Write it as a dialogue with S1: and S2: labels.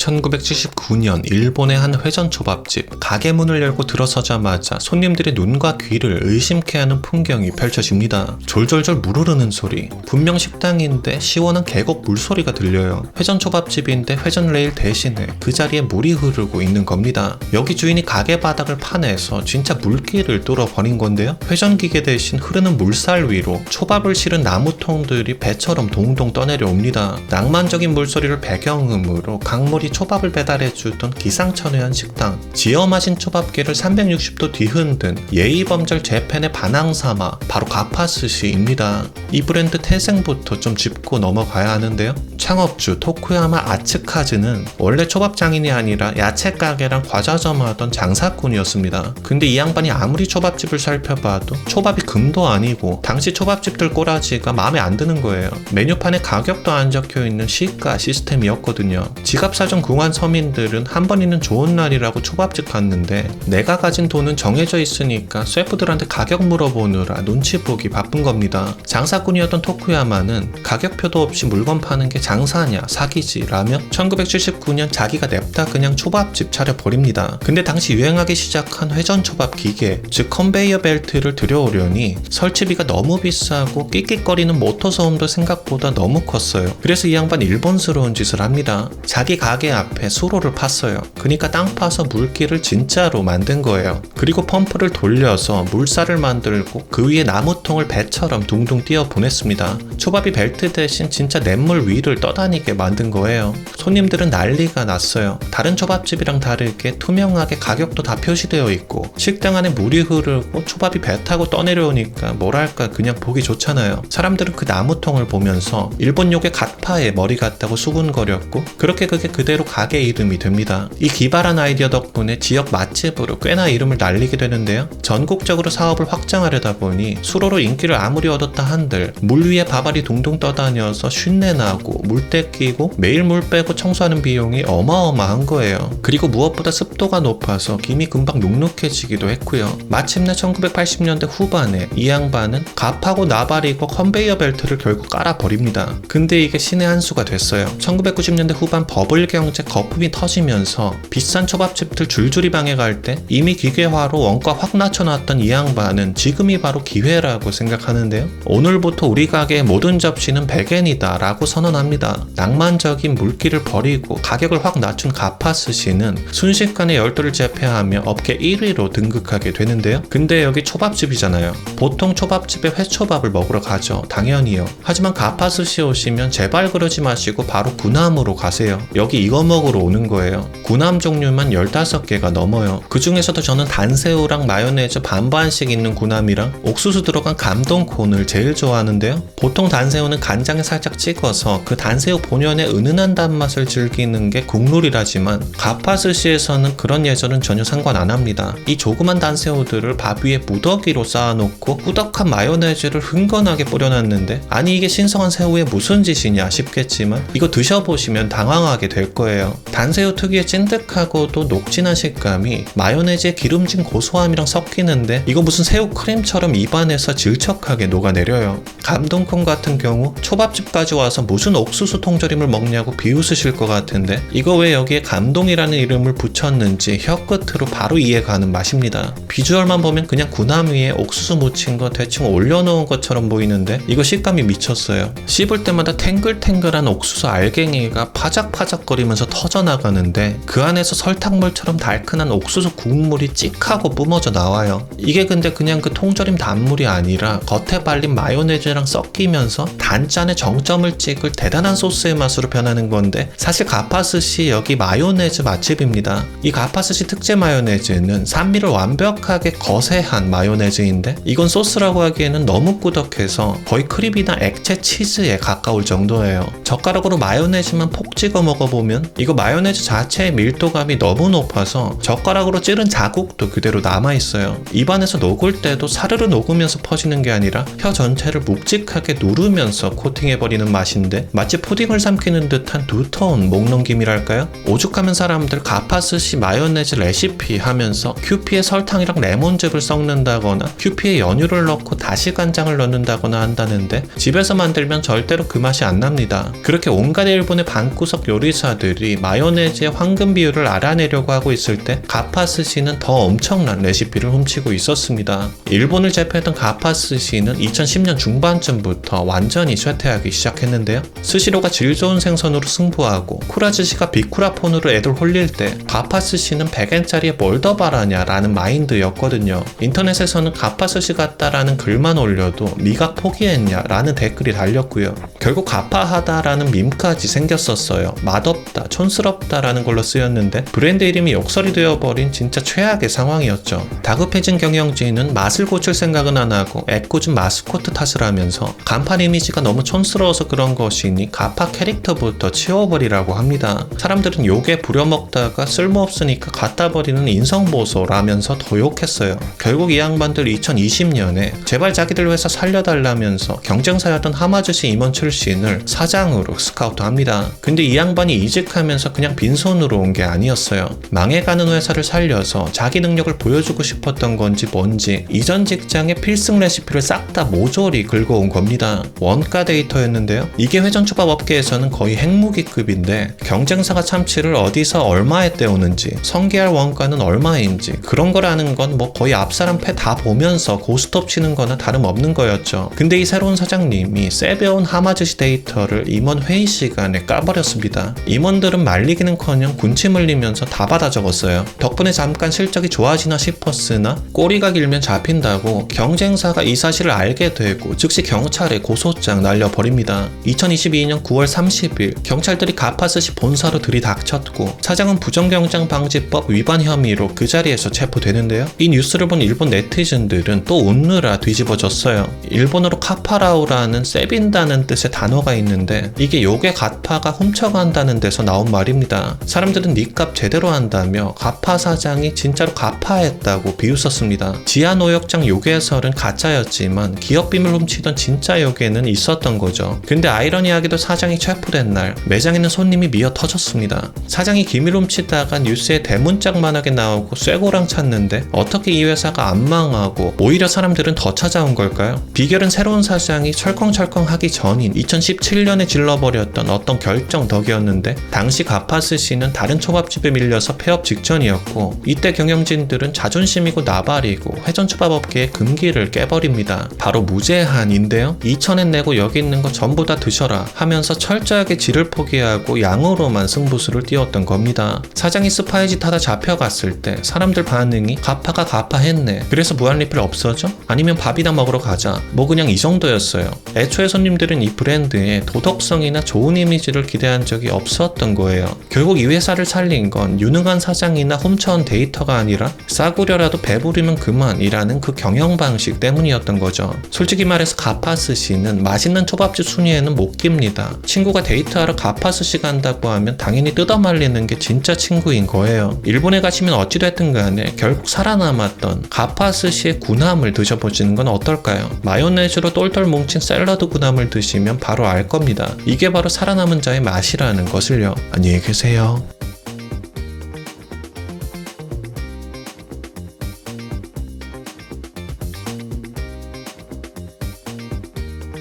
S1: 1979년 일본의 한 회전 초밥집 가게 문을 열고 들어서자마자 손님들의 눈과 귀를 의심케 하는 풍경이 펼쳐집니다. 졸졸졸 물 흐르는 소리. 분명 식당인데 시원한 계곡 물소리가 들려요. 회전 초밥집인데 회전 레일 대신에 그 자리에 물이 흐르고 있는 겁니다. 여기 주인이 가게 바닥을 파내서 진짜 물길을 뚫어버린 건데요. 회전 기계 대신 흐르는 물살 위로 초밥을 실은 나무통들이 배처럼 동동 떠내려옵니다. 낭만적인 물소리를 배경음으로 강물이 초밥을 배달해 주던 기상천외한 식당 지어 마신 초밥기를 360도 뒤흔든 예의범절 재팬의 반항사마 바로 가파스시입니다. 이 브랜드 태생부터 좀 짚고 넘어가야 하는데요. 창업주 토쿠야마 아츠카즈는 원래 초밥 장인이 아니라 야채 가게랑 과자점 하던 장사꾼이었습니다. 근데 이 양반이 아무리 초밥집을 살펴봐도 초밥이 금도 아니고 당시 초밥집들 꼬라지가 마음에 안 드는 거예요. 메뉴판에 가격도 안 적혀 있는 시가 시스템이었거든요. 지갑 사정 궁한 서민들은 한번 있는 좋은 날이라고 초밥집 갔는데 내가 가진 돈은 정해져 있으니까 셰프들한테 가격 물어보느라 눈치 보기 바쁜 겁니다. 장사꾼이었던 토쿠야마는 가격표도 없이 물건 파는 게 장사냐 사기지 라며 1979년 자기가 냅다 그냥 초밥집 차려버립니다. 근데 당시 유행하기 시작한 회전 초밥 기계 즉 컨베이어 벨트를 들여오려니 설치비가 너무 비싸고 끽끽거리는 모터 소음도 생각보다 너무 컸어요. 그래서 이 양반 일본스러운 짓을 합니다. 자기 가게 앞에 수로를 팠어요. 그러니까 땅 파서 물기를 진짜로 만든 거예요. 그리고 펌프를 돌려서 물살을 만들고 그 위에 나무통을 배처럼 둥둥 띄어 보냈습니다. 초밥이 벨트 대신 진짜 냇물 위를 떠다니게 만든 거예요. 손님들은 난리가 났어요. 다른 초밥집이랑 다르게 투명하게 가격도 다 표시되어 있고 식당 안에 물이 흐르고 초밥이 배 타고 떠내려오니까 뭐랄까 그냥 보기 좋잖아요. 사람들은 그 나무통을 보면서 일본 욕의 갓파에 머리 같다고 수군거렸고 그렇게 그게 그대로 가게 이름이 됩니다. 이 기발한 아이디어 덕분에 지역 맛집으로 꽤나 이름을 날리게 되는데요. 전국적으로 사업을 확장하려다 보니 수로로 인기를 아무리 얻었다 한들 물 위에 밥알이 둥둥 떠다녀서 쉰내 나고 물때 끼고 매일 물 빼고 청소하는 비용이 어마어마한 거예요. 그리고 무엇보다 습도가 높아서 김이 금방 눅눅해지기도 했고요. 마침내 1980년대 후반에 이 양반은 갑하고 나발이고 컨베이어 벨트를 결국 깔아버립니다. 근데 이게 신의 한 수가 됐어요. 1990년대 후반 버블 경제 거품이 터지면서 비싼 초밥집들 줄줄이 방해갈 때 이미 기계화로 원가 확 낮춰놨던 이 양반은 지금이 바로 기회라고 생각하는데요. 오늘부터 우리 가게의 모든 접시는 100엔이다 라고 선언합니다. 낭만적인 물기를 버리고 가격을 확 낮춘 가파스시는 순식간에 열도를 제패하며 업계 1위로 등극하게 되는데요. 근데 여기 초밥집이잖아요. 보통 초밥집에 회초밥을 먹으러 가죠. 당연히요. 하지만 가파스시 오시면 제발 그러지 마시고 바로 구남으로 가세요. 여기 이거 먹으러 오는 거예요. 구남 종류만 15개가 넘어요. 그 중에서도 저는 단새우랑 마요네즈 반반씩 있는 구남이랑 옥수수 들어간 감동콘을 제일 좋아하는데요. 보통 단새우는 간장에 살짝 찍어서 그 단새우 본연의 은은한 단맛을 즐기는 게 국룰이라지만 가파스시에서는 그런 예절은 전혀 상관 안 합니다. 이 조그만 단새우들을 밥 위에 무더기로 쌓아놓고 꾸덕한 마요네즈를 흥건하게 뿌려놨는데 아니 이게 신성한 새우에 무슨 짓이냐 싶겠지만 이거 드셔보시면 당황하게 될 거예요. 단새우 특유의 찐득하고도 녹진한 식감이 마요네즈의 기름진 고소함이랑 섞이는데 이거 무슨 새우 크림처럼 입안에서 질척하게 녹아내려요. 감동콩 같은 경우 초밥집까지 와서 무슨 옥수수 통조림을 먹냐고 비웃으실 것 같은데 이거 왜 여기에 감동이라는 이름을 붙였는지 혀끝으로 바로 이해가는 맛입니다. 비주얼만 보면 그냥 구남 위에 옥수수 묻힌 거 대충 올려놓은 것처럼 보이는데 이거 식감이 미쳤어요. 씹을 때마다 탱글탱글한 옥수수 알갱이가 파작파작거리 면서 터져나가는데 그 안에서 설탕물처럼 달큰한 옥수수 국물이 찍하고 뿜어져 나와요. 이게 근데 그냥 그 통조림 단물이 아니라 겉에 발린 마요네즈랑 섞이면서 단짠의 정점을 찍을 대단한 소스의 맛으로 변하는 건데 사실 가파스시 여기 마요네즈 맛집입니다. 이 가파스시 특제 마요네즈는 산미를 완벽하게 거세한 마요네즈인데 이건 소스라고 하기에는 너무 꾸덕해서 거의 크림이나 액체 치즈에 가까울 정도예요. 젓가락으로 마요네즈만 폭 찍어 먹어보면 이거 마요네즈 자체의 밀도감이 너무 높아서 젓가락으로 찌른 자국도 그대로 남아있어요. 입안에서 녹을 때도 사르르 녹으면서 퍼지는 게 아니라 혀 전체를 묵직하게 누르면서 코팅해버리는 맛인데 마치 푸딩을 삼키는 듯한 두터운 목넘김이랄까요? 오죽하면 사람들 가파스시 마요네즈 레시피 하면서 큐피에 설탕이랑 레몬즙을 섞는다거나 큐피에 연유를 넣고 다시 간장을 넣는다거나 한다는데 집에서 만들면 절대로 그 맛이 안 납니다. 그렇게 온갖 일본의 방구석 요리사들 셰프들이 마요네즈의 황금 비율을 알아내려고 하고 있을 때 가파스시는 더 엄청난 레시피를 훔치고 있었습니다. 일본을 제패했던 가파스시는 2010년 중반쯤부터 완전히 쇠퇴하기 시작했는데요. 스시로가 질 좋은 생선으로 승부하고 쿠라즈시가 비쿠라폰으로 애들 홀릴 때 가파스시는 100엔짜리에 뭘 더 바라냐라는 마인드였거든요. 인터넷에서는 가파스시 같다라는 글만 올려도 미각 포기했냐라는 댓글이 달렸고요. 결국 가파하다라는 밈까지 생겼었어요. 맛없다, 촌스럽다라는 걸로 쓰였는데 브랜드 이름이 욕설이 되어버린 진짜 최악의 상황이었죠. 다급해진 경영진은 맛을 고칠 생각은 안 하고 애꿎은 마스코트 탓을 하면서 간판 이미지가 너무 촌스러워서 그런 것이니 가파 캐릭터부터 치워버리라고 합니다. 사람들은 욕에 부려먹다가 쓸모없으니까 갖다 버리는 인성보소라면서 더 욕했어요. 결국 이 양반들 2020년에 제발 자기들 회사 살려달라면서 경쟁사였던 하마즈시 임원 출신을 사장으로 스카우트합니다. 근데 이 양반이 이직 하면서 그냥 빈손으로 온 게 아니었어요. 망해가는 회사를 살려서 자기 능력을 보여주고 싶었던 건지 뭔지 이전 직장의 필승 레시피를 싹 다 모조리 긁어온 겁니다. 원가 데이터였는데요. 이게 회전 초밥 업계에서는 거의 핵무기급인데 경쟁사가 참치를 어디서 얼마에 떼오는지 성게알 원가는 얼마인지 그런 거라는 건 뭐 거의 앞사람 패 다 보면서 고스톱 치는 거나 다름없는 거였죠. 근데 이 새로운 사장님이 세배온 하마즈시 데이터를 임원 회의 시간에 까버렸습니다. 임원 들은 말리기는커녕 군침 흘리면서 다 받아 적었어요. 덕분에 잠깐 실적이 좋아지나 싶었으나 꼬리가 길면 잡힌다고 경쟁사가 이 사실을 알게 되고 즉시 경찰에 고소장 날려버립니다. 2022년 9월 30일 경찰들이 가파스시 본사로 들이닥쳤고 사장은 부정경쟁방지법 위반 혐의로 그 자리에서 체포되는데요. 이 뉴스를 본 일본 네티즌들은 또 웃느라 뒤집어졌어요. 일본어로 카파라우라는 세빈다는 뜻의 단어가 있는데 이게 욕의 가파가 훔쳐간다는 데서 나온 말입니다. 사람들은 니값 제대로 한다며 가파 사장이 진짜로 가파했다고 비웃었습니다. 지하 노역장 요괴설은 가짜였지만 기업 비밀 훔치던 진짜 요괴는 있었던 거죠. 근데 아이러니하게도 사장이 체포된 날 매장에는 손님이 미어 터졌습니다. 사장이 기밀 훔치다가 뉴스에 대문짝만하게 나오고 쇠고랑 찾는데 어떻게 이 회사가 안 망하고 오히려 사람들은 더 찾아온 걸까요? 비결은 새로운 사장이 철컹철컹 하기 전인 2017년에 질러버렸던 어떤 결정 덕이었는데 당시 가파스 씨는 다른 초밥집에 밀려서 폐업 직전이었고 이때 경영진들은 자존심이고 나발이고 회전초밥업계의 금기를 깨버립니다. 바로 무제한인데요. 2천엔 내고 여기 있는 거 전부 다 드셔라 하면서 철저하게 질을 포기하고 양으로만 승부수를 띄웠던 겁니다. 사장이 스파이짓 하다 잡혀갔을 때 사람들 반응이 가파가 가파했네. 그래서 무한리필 없어져? 아니면 밥이나 먹으러 가자. 뭐 그냥 이 정도였어요. 애초에 손님들은 이 브랜드에 도덕성이나 좋은 이미지를 기대한 적이 없었던 거예요. 결국 이 회사를 살린 건 유능한 사장이나 훔쳐온 데이터가 아니라 싸구려라도 배부르면 그만이라는 그 경영 방식 때문이었던 거죠. 솔직히 말해서 가파스시는 맛있는 초밥집 순위에는 못 깁니다. 친구가 데이트하러 가파스시 간다고 하면 당연히 뜯어말리는 게 진짜 친구인 거예요. 일본에 가시면 어찌됐든 간에 결국 살아남았던 가파스시의 군함을 드셔보시는 건 어떨까요? 마요네즈로 똘똘 뭉친 샐러드 군함을 드시면 바로 알 겁니다. 이게 바로 살아남은 자의 맛이라는 것을요. 안녕히 계세요.